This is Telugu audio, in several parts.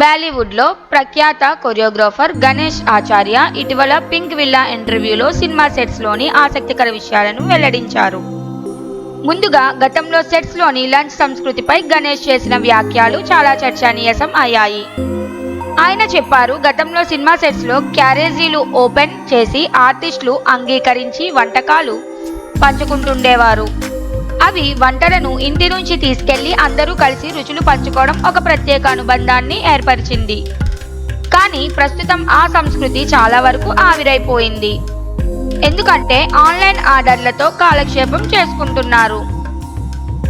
బాలీవుడ్లో ప్రఖ్యాత కొరియోగ్రాఫర్ గణేష్ ఆచార్య ఇటీవల పింక్ విల్లా ఇంటర్వ్యూలో సినిమా సెట్స్లోని ఆసక్తికర విషయాలను వెల్లడించారు. ముందుగా గతంలో సెట్స్లోని లంచ్ సంస్కృతిపై గణేష్ చేసిన వ్యాఖ్యలు చాలా చర్చనీయసం అయ్యాయి. ఆయన చెప్పారు గతంలో సినిమా సెట్స్లో క్యారేజీలు ఓపెన్ చేసి ఆర్టిస్టులు అంగీకరించి వంటకాలు పంచుకుంటుండేవారు. అవి వంటలను ఇంటి నుంచి తీసుకెళ్ళి అందరూ కలిసి రుచులు పంచుకోవడం ఒక ప్రత్యేక అనుబంధాన్ని ఏర్పరిచింది. కానీ ప్రస్తుతం ఆ సంస్కృతి చాలా వరకు ఆవిరైపోయింది. ఎందుకంటే ఆన్లైన్ ఆర్డర్లతో కాలక్షేపం చేసుకుంటున్నారు.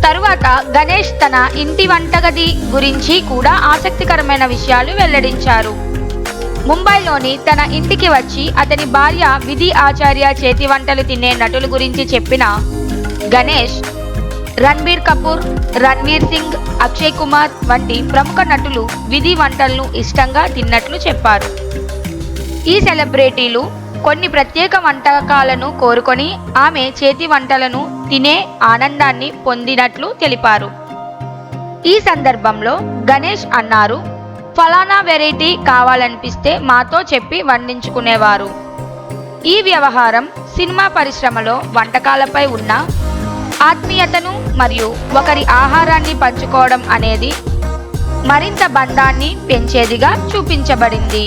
తరువాత గణేష్ తన ఇంటి వంటగది గురించి కూడా ఆసక్తికరమైన విషయాలు వెల్లడించారు. ముంబైలోని తన ఇంటికి వచ్చి అతని భార్య విధి ఆచార్య చేతి వంటలు తినే నటుల గురించి చెప్పిన గణేష్ రణ్బీర్ కపూర్ రణ్వీర్ సింగ్ అక్షయ్ కుమార్ వంటి ప్రముఖ నటులు విధి వంటలను ఇష్టంగా తిన్నట్లు చెప్పారు. ఈ సెలబ్రిటీలు కొన్ని ప్రత్యేక వంటకాలను కోరుకొని ఆమె చేతి వంటలను తినే ఆనందాన్ని పొందినట్లు తెలిపారు. ఈ సందర్భంలో గణేష్ అన్నారు ఫలానా వెరైటీ కావాలనిపిస్తే మాతో చెప్పి వండించుకునేవారు. ఈ వ్యవహారం సినిమా పరిశ్రమలో వంటకాలపై ఉన్న ఆత్మీయతను మరియు ఒకరి ఆహారాన్ని పంచుకోవడం అనేది మరింత బంధాన్ని పెంచేదిగా చూపించబడింది.